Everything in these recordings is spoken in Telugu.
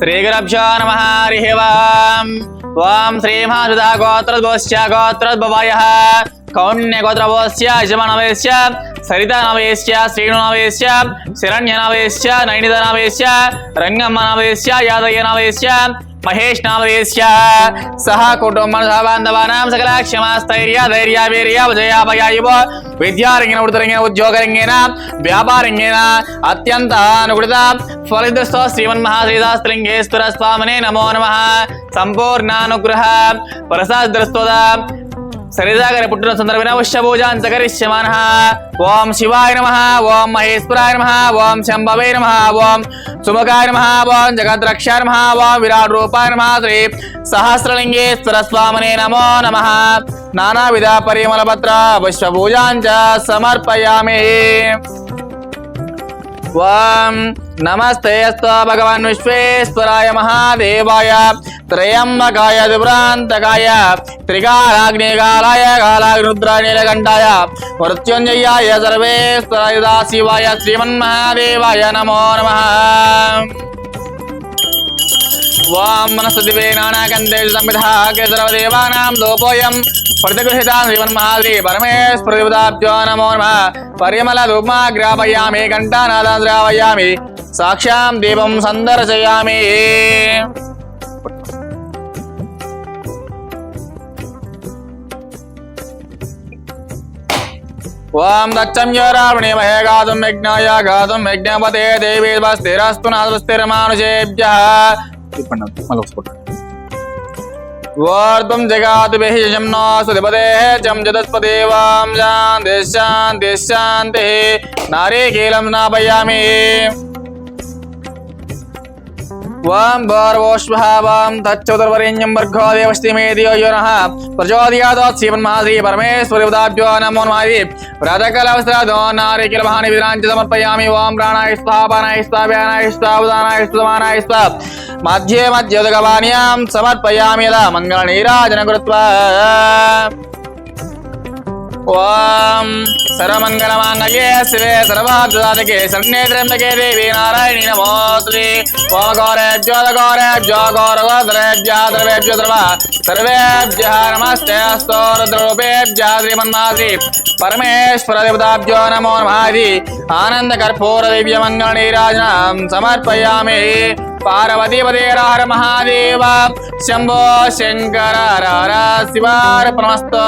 శ్రీగురభ్యో నమ హరి ఓం. ఓం శ్రీమహాసుధా గోత్రద్భోశ్చ గోత్రద్భవాయ. కౌణ్యగోత్రభోశ్చ యజమానవేశ్చ సరితానవేశ్చ శ్రీణునవేశ్చ శరణ్యనవేశ్చ నైనితనవేశ్చ రంగమ్మనవేశ్చ యాదయ్యనవేశ్చ మహేష్ నామదేశ్య సహా కుటుంబ సహబాంధవానాం సకల క్షమాస్థైర్య ధైర్య వీర్య విజయాభయాయువ విద్యారంగిన వృతరంగిన ఉద్యోగరంగేన వ్యాపారంగేన అత్యంత అనుకృత ఫలితస్థో శ్రీమన్మహాశ్రీదాస్త్రింగేశ్వర స్వామినే నమో నమ. సంపూర్ణానుగ్రహ ప్రసాద్రస్తోద సరిదాగర పుట్టిన సందర్భన ఉష్యభూజాంత సకరిష్యమాన ఓం శివాయ నమ ఓం మహేశ్వరాయ నమ ఓం శంభవే నమ ఓం సుముఖాయ నమ ఓం జగద్రక్షాయ నమ ఓం విరాట్ రూపాయ నమ శ్రీ సహస్రలింగేశ్వర స్వామినే నమో నమ. నానావిధ పరిమళపత్ర పుష్పభూజాంచ సమర్పయామి. ఓం నమస్తే భగవాన్ విశ్వేశ్వరాయ మహాదేవాయ. त्रयंबकाय विभ्रांतकाय त्रिकालाग्निकालाय कालाग्निद्रानीलकण्ठाय मृत्युञ्जयाय सर्वेश्वरायुधा शिवाय श्रीमन्महादेवाय नमो नमः। वां नानाकन्देषु संविधा लोपोऽयं प्रतिगृहिता नमो नमः। साक्षां दीपं सन्दर्शयामि। ओम दक्षम ज्वरावणे महे गातुम यज्ञाय गातुम यज्ञपते देवी स्थिरस्तु नास्तिरमानुषेभ्यः जगात जगातु बेहि जमनो सुधिपतेः जम శాంతి నారీకీలం వాం భోర్వోష్వః వాం తచ్చోదర్వరేణ్యం వర్గో దేవస్తి మే యో నః ప్రచోదయాదోత్ శ్రీమన్మహాశ్రీ ఉదాభ్యో నమో నమః ప్రాతకాలవస్త్రాదో నారీకిల మహాని విరాంచ సమర్పయామి ఓం ప్రాణాయ స్వాహ పానాయ స్వాహ వ్యానాయ స్వాహ ఉదానాయ స్వామానాయ స్వాహ మధ్యే మధ్యోదగవాణ్యాం సమర్పయామి యదా మంగళ నీరాజన కృత్వా ఓం సర్వమంగళమాంగళ్యే శివే సర్వార్థదాతకే శరణ్యే త్ర్యంబకే దేవి నారాయణి నమోస్తుతే ఓం గౌరేభ్యో గౌరేభ్యో గౌరవోదరేభ్యో ద్రవేభ్యో ద్రవ సర్వేభ్యः నమస్తే అస్తో రుద్రరూపేభ్యः శ్రీమన్మాసి పరమేశ్వర దేవతాభ్యో నమో నమః ఇది ఆనంద కర్పూర దివ్య మంగళ నీరాజనం సమర్పయామి పార్వతీపదేరాహర మహాదేవ శంభో శంకర రార శివార్పణమస్తు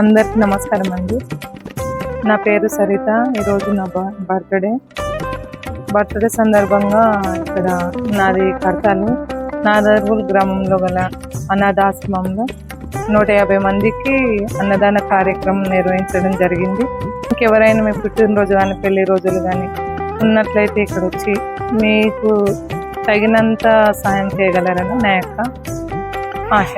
అందరికీ నమస్కారం అండి. నా పేరు సరిత ఈరోజు నా బర్త్డే. బర్త్డే సందర్భంగా ఇక్కడ నాది కడతాలు. నాదర్వుల్ గ్రామంలో గల అనాథాశ్రమంలో నూట యాభై మందికి అన్నదాన కార్యక్రమం నిర్వహించడం జరిగింది. ఇంకెవరైనా మీ పుట్టినరోజు కానీ పెళ్ళి రోజులు కానీ ఉన్నట్లయితే ఇక్కడ వచ్చి మీకు తగినంత సాయం చేయగలరని నా యొక్క ఆశ.